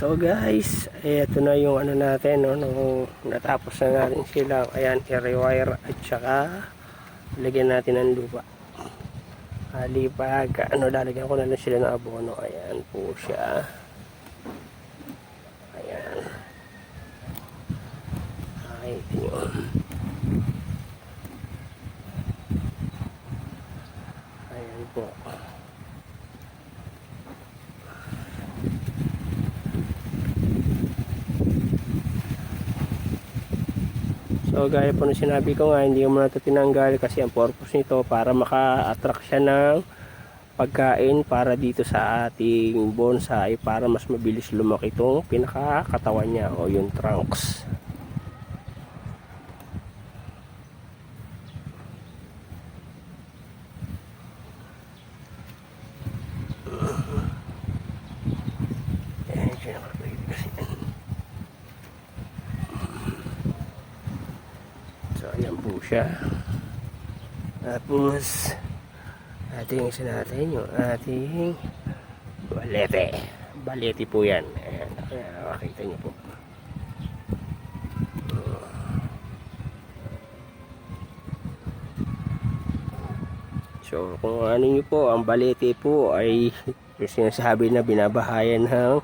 So guys, eto na yung ano natin, no, nung natapos na natin sila, ayan, i-rewire at saka lagyan natin ng lupa. Alipag, ano, lalagyan ko na lang sila ng abono, ayan po siya. Ayan. Ay, ito yun. Ayan po. So gaya po ng sinabi ko nga, hindi mo na ito tinanggal kasi ang purpose nito para maka-attract siya ng pagkain para dito sa ating bonsai para mas mabilis lumaki itong pinakakatawan niya o yung trunks. Ayan, siya nakapagod kasi yan. So, ayan po siya. Tapos, ating isa natin yung ating balete. Balete po yan. Ayan, makita niyo po. So, kung ano niyo po, ang balete po ay sinasabi na binabahayan ng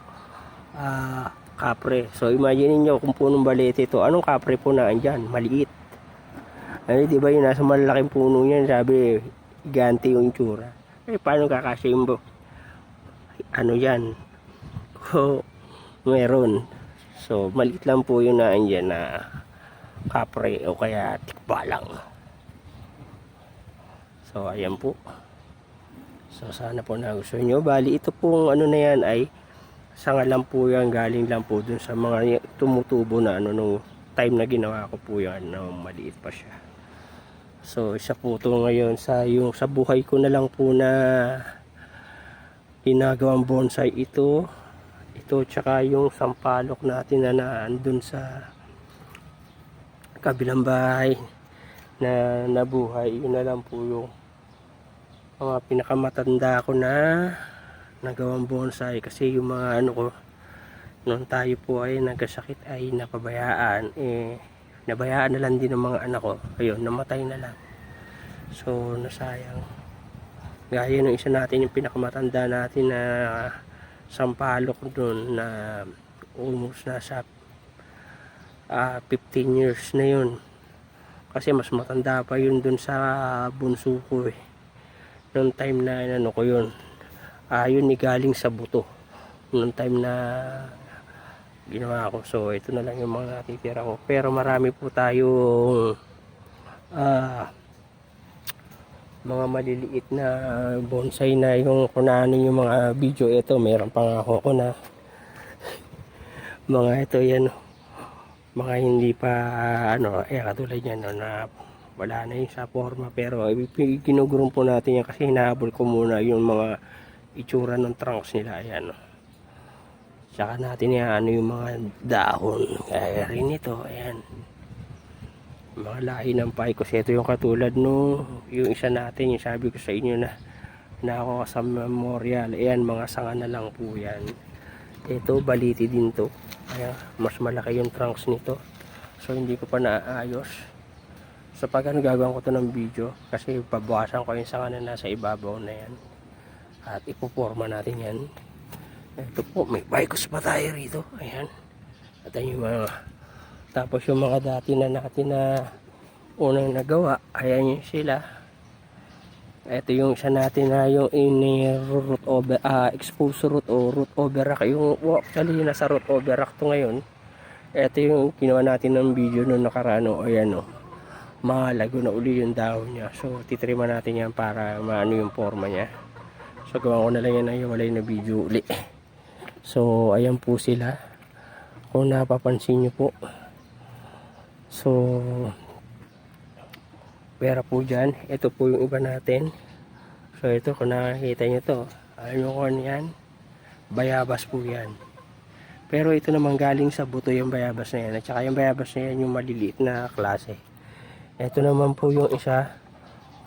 ah, kapre. So, imagine niyo kung punong balete ito. Anong kapre po na andyan? Maliit. Ano, di ba yung nasa malalaking puno niyan, sabi, ganti yung itsura. Eh, paano bu- ano yan? O, meron. So, maliit lang po yung naandyan na kapre o kaya tikbalang. So, ayan po. So, sana po nagustuhan nyo. Bali, ito pong ano na yan ay sanga lang po yan, galing lang po dun sa mga tumutubo na ano nung time na ginawa ko po yan nung maliit pa siya. So, isa po ito ngayon sa yung sa buhay ko na lang po na ginagawang bonsai ito. Ito tsaka yung sampalok natin na naandun sa kabilang bahay na nabuhay. Yun na lang po yung mga pinakamatanda ko na nagawang bonsai kasi yung mga ano ko noon tayo po ay nagkasakit ay napabayaan eh nabayaan na lang din ng mga anak ko. Ayun namatay na lang. So nasayang. Gaya ng isa natin yung pinakamatanda natin na sampalok doon na almost nasa ah, 15 years na yun. Kasi mas matanda pa yun doon sa bunso ko eh. Noong time na ano ko yun. Ah, yun ni galing sa buto. Noong time na ginawa ko. So ito na lang yung mga natitira ko. Pero marami po tayong ah, mga maliliit na bonsai na yung kunanin yung mga video. Ito meron pang ako ko na mga ito yan. Mga hindi pa ano eh katulad yan no, na wala na yung sa forma. Pero ginugurong po natin yan kasi hinahabol ko muna yung mga itsura ng trunks nila. Ayan no. Tsaka natin yan ano yung mga dahon kaya rin ito ayan. Mga lahi ng paikos ito yung katulad no yung isa natin yung sabi ko sa inyo na na ako sa memorial ayan mga sanga na lang po yan. Ito baliti din to. Kaya mas malaki yung trunks nito. So hindi ko pa naaayos so pag ano gagawin ko to ng video kasi pabawasan ko yung sanga na nasa ibabaw na yan. At ipoporma natin yan ito po may baikos pa tayo rito? Ayan. At yung mga tapos yung mga dati na natin na unang nagawa ayan yung sila. Ito yung isa natin na yung in root over ah exposed root o root over rack yung well, actually nasa root over rack to ngayon. Ito yung ginawa natin ng video nung nakarano ayan o malago na uli yung dahon niya. So titrima natin yan para maano yung forma niya. So gawa ko na lang yan ay walay na video uli so ayan po sila. Kung napapansin nyo po. So pera po dyan. Ito po yung iba natin. So ito kung nakikita nyo to alam nyo kung yan. Bayabas po yan. Pero ito naman galing sa buto yung bayabas na yan. At saka yung bayabas na yan yung maliliit na klase. Ito naman po yung isa.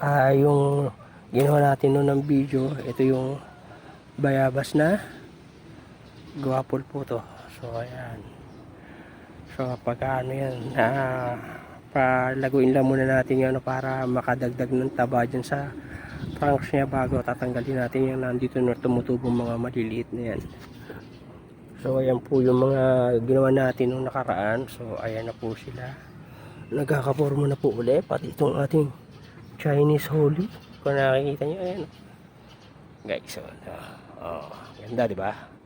Ah yung ginawa natin noon ng video ito yung bayabas na guwapol po to So, ayan. So, pag ano yan, ah, palaguin lang muna natin yan ano, para makadagdag ng taba dyan sa trunks niya bago tatanggalin natin yung nandito na tumutubong mga maliliit na yan. So, ayan po yung mga ginawa natin nung nakaraan. So, ayan na po sila. Nagkakaporma na po ulit. Pati itong ating Chinese Holy. Kung nakikita nyo, ayan. Guys, so, oh, ganda, di ba?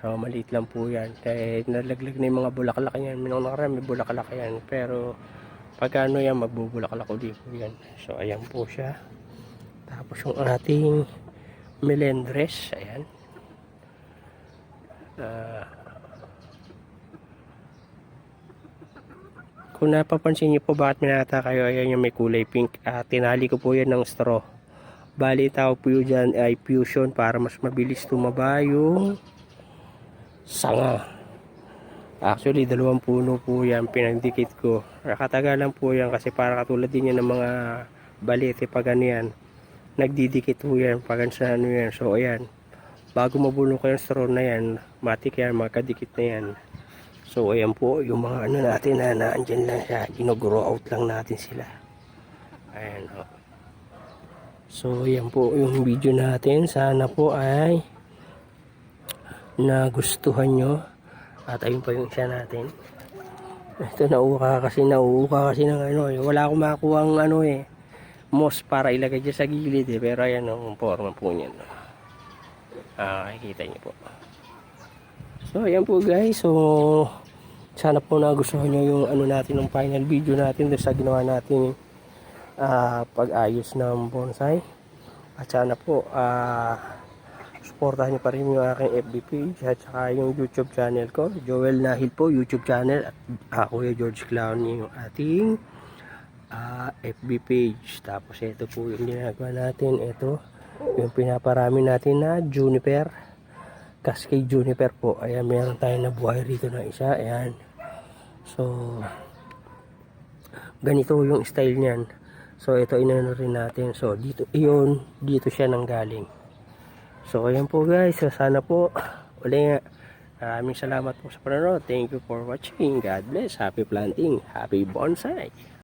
So, maliit lang po yan. Kaya nalaglag na yung mga bulaklak yan. Minong nakaraan, may bulaklak yan. Pero, pag ano yan, magbubulaklak ulit po yan. So, ayan po siya. Tapos yung ating melendres, ayan. Ah, kung napapansin niyo po bakit minata kayo, ayan yung may kulay pink. Ah, tinali ko po yan ng straw. Bali, tawag po yun dyan ay fusion para mas mabilis tumaba yung sanga. Actually, dalawang puno po yan pinagdikit ko. Nakatagalan po yan kasi para katulad din yan ng mga balete pag ano yan. Nagdidikit po yan pag sa ano yan. So, ayan. Bago mabulong ko yung straw na yan, matik yan, makadikit na yan. So, ayan po, yung mga ano natin na naandyan lang siya. Gino-grow out lang natin sila. Ayan, o. So, ayan po yung video natin. Sana po ay nagustuhan nyo. At ayun pa yung isa natin. Ito nauuka kasi nauuka kasi ng ano eh. Wala akong makuha ang ano eh. Moss para ilagay dyan sa gilid eh. Pero ayan ang forma po niyan. Ah, makikita niyo po. So, ayan po guys. So, sana po nagustuhan nyo yung ano natin, yung final video natin doon sa ginawa natin ah, pag-ayos ng bonsai. At sana po, ah, supportahan nyo pa rin yung aking FB page at saka yung YouTube channel ko. Joel Nahil po, YouTube channel. At ako yung George Clown yung ating ah, FB page. Tapos ito po yung ginagawa natin. Ito, yung pinaparami natin na juniper. Cascade juniper po. Ayan, meron tayong nabuhay rito na isa. Ayan. So, ganito yung style niyan. So, ito inano rin natin. So, dito, iyon, dito siya nanggaling. So, ayan po guys. Sana po, uli nga. Maraming salamat po sa panonood. Thank you for watching. God bless. Happy planting. Happy bonsai.